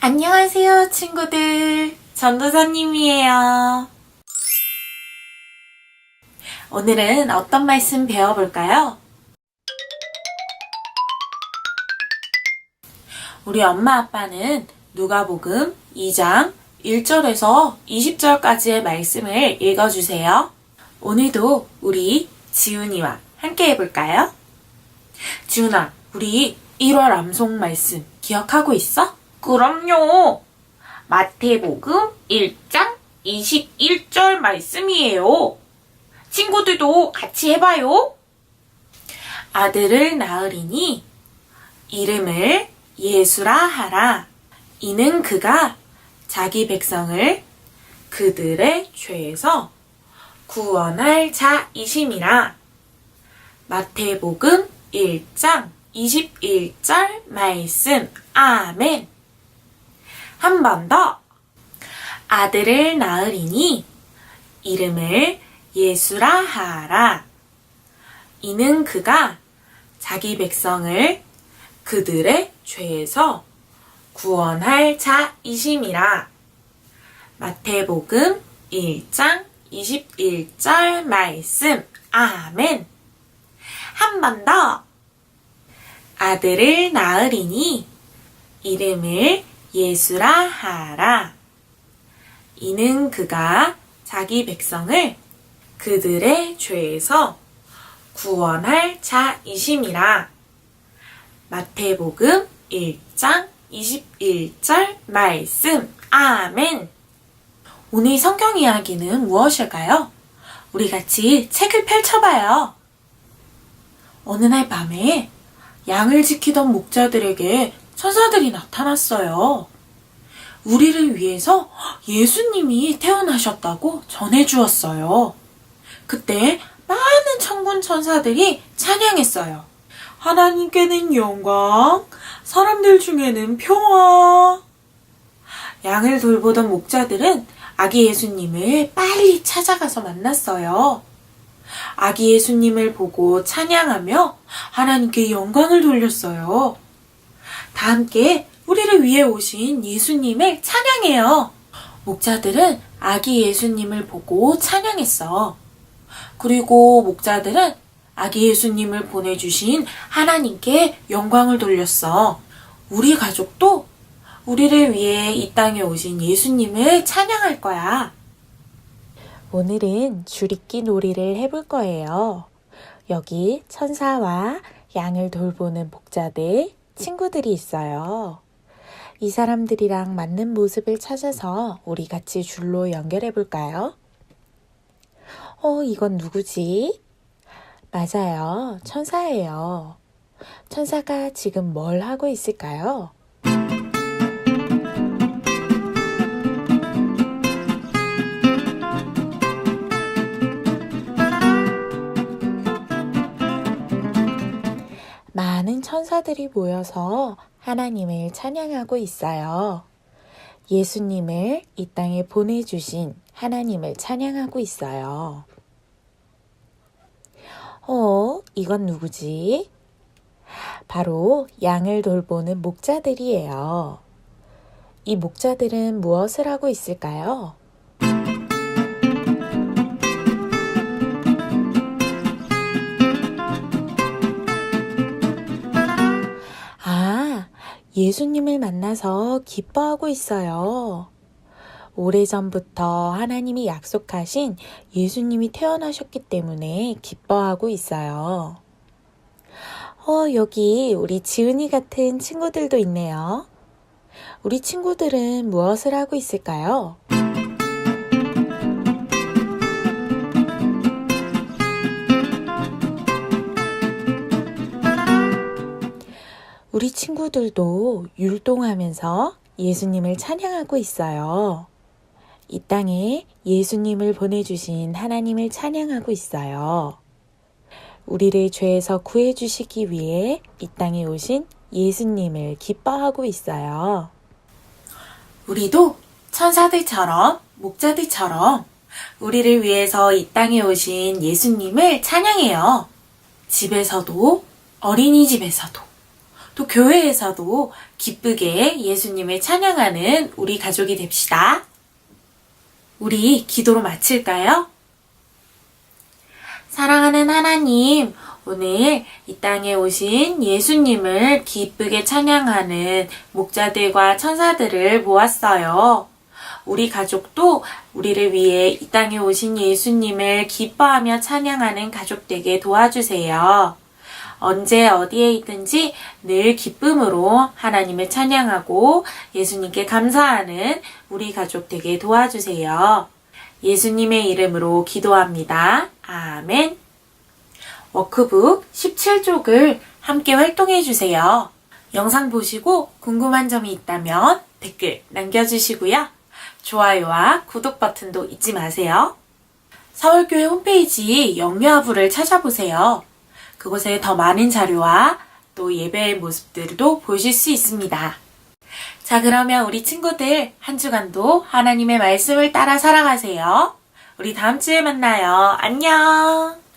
안녕하세요, 친구들. 전도사님이에요. 오늘은 어떤 말씀 배워볼까요? 우리 엄마 아빠는 누가복음 2장 1절에서 20절까지의 말씀을 읽어주세요. 오늘도 우리 지훈이와 함께 해볼까요? 지훈아, 우리 1월 암송 말씀 기억하고 있어? 그럼요. 마태복음 1장 21절 말씀이에요. 친구들도 같이 해봐요. 아들을 낳으리니 이름을 예수라 하라. 이는 그가 자기 백성을 그들의 죄에서 구원할 자이심이라. 마태복음 1장 21절 말씀. 아멘. 한 번 더. 아들을 낳으리니 이름을 예수라 하라. 이는 그가 자기 백성을 그들의 죄에서 구원할 자이심이라. 마태복음 1장 21절 말씀. 아멘. 한 번 더. 아들을 낳으리니 이름을 예수라 하라. 이는 그가 자기 백성을 그들의 죄에서 구원할 자이심이라. 마태복음 1장 21절 말씀. 아멘. 오늘 성경 이야기는 무엇일까요? 우리 같이 책을 펼쳐봐요. 어느 날 밤에 양을 지키던 목자들에게 천사들이 나타났어요. 우리를 위해서 예수님이 태어나셨다고 전해주었어요. 그때 많은 천군 천사들이 찬양했어요. 하나님께는 영광, 사람들 중에는 평화. 양을 돌보던 목자들은 아기 예수님을 빨리 찾아가서 만났어요. 아기 예수님을 보고 찬양하며 하나님께 영광을 돌렸어요. 다 함께 우리를 위해 오신 예수님을 찬양해요. 목자들은 아기 예수님을 보고 찬양했어. 그리고 목자들은 아기 예수님을 보내주신 하나님께 영광을 돌렸어. 우리 가족도 우리를 위해 이 땅에 오신 예수님을 찬양할 거야. 오늘은 줄잇기 놀이를 해볼 거예요. 여기 천사와 양을 돌보는 목자들, 친구들이 있어요. 이 사람들이랑 맞는 모습을 찾아서 우리 같이 줄로 연결해 볼까요? 어, 이건 누구지? 맞아요. 천사예요. 천사가 지금 뭘 하고 있을까요? 천사들이 모여서 하나님을 찬양하고 있어요. 예수님을 이 땅에 보내주신 하나님을 찬양하고 있어요. 어, 이건 누구지? 바로 양을 돌보는 목자들이에요. 이 목자들은 무엇을 하고 있을까요? 예수님을 만나서 기뻐하고 있어요. 오래전부터 하나님이 약속하신 예수님이 태어나셨기 때문에 기뻐하고 있어요. 어, 여기 우리 지은이 같은 친구들도 있네요. 우리 친구들은 무엇을 하고 있을까요? 우리 친구들도 율동하면서 예수님을 찬양하고 있어요. 이 땅에 예수님을 보내주신 하나님을 찬양하고 있어요. 우리를 죄에서 구해주시기 위해 이 땅에 오신 예수님을 기뻐하고 있어요. 우리도 천사들처럼, 목자들처럼 우리를 위해서 이 땅에 오신 예수님을 찬양해요. 집에서도, 어린이집에서도, 또 교회에서도 기쁘게 예수님을 찬양하는 우리 가족이 됩시다. 우리 기도로 마칠까요? 사랑하는 하나님, 오늘 이 땅에 오신 예수님을 기쁘게 찬양하는 목자들과 천사들을 모았어요. 우리 가족도 우리를 위해 이 땅에 오신 예수님을 기뻐하며 찬양하는 가족 되게 도와주세요. 언제 어디에 있든지 늘 기쁨으로 하나님을 찬양하고 예수님께 감사하는 우리 가족 되게 도와주세요. 예수님의 이름으로 기도합니다. 아멘. 워크북 17쪽을 함께 활동해 주세요. 영상 보시고 궁금한 점이 있다면 댓글 남겨주시고요. 좋아요와 구독 버튼도 잊지 마세요. 서울교회 홈페이지 영유아부를 찾아보세요. 그곳에 더 많은 자료와 또 예배의 모습들도 보실 수 있습니다. 자, 그러면 우리 친구들 한 주간도 하나님의 말씀을 따라 살아가세요. 우리 다음 주에 만나요. 안녕!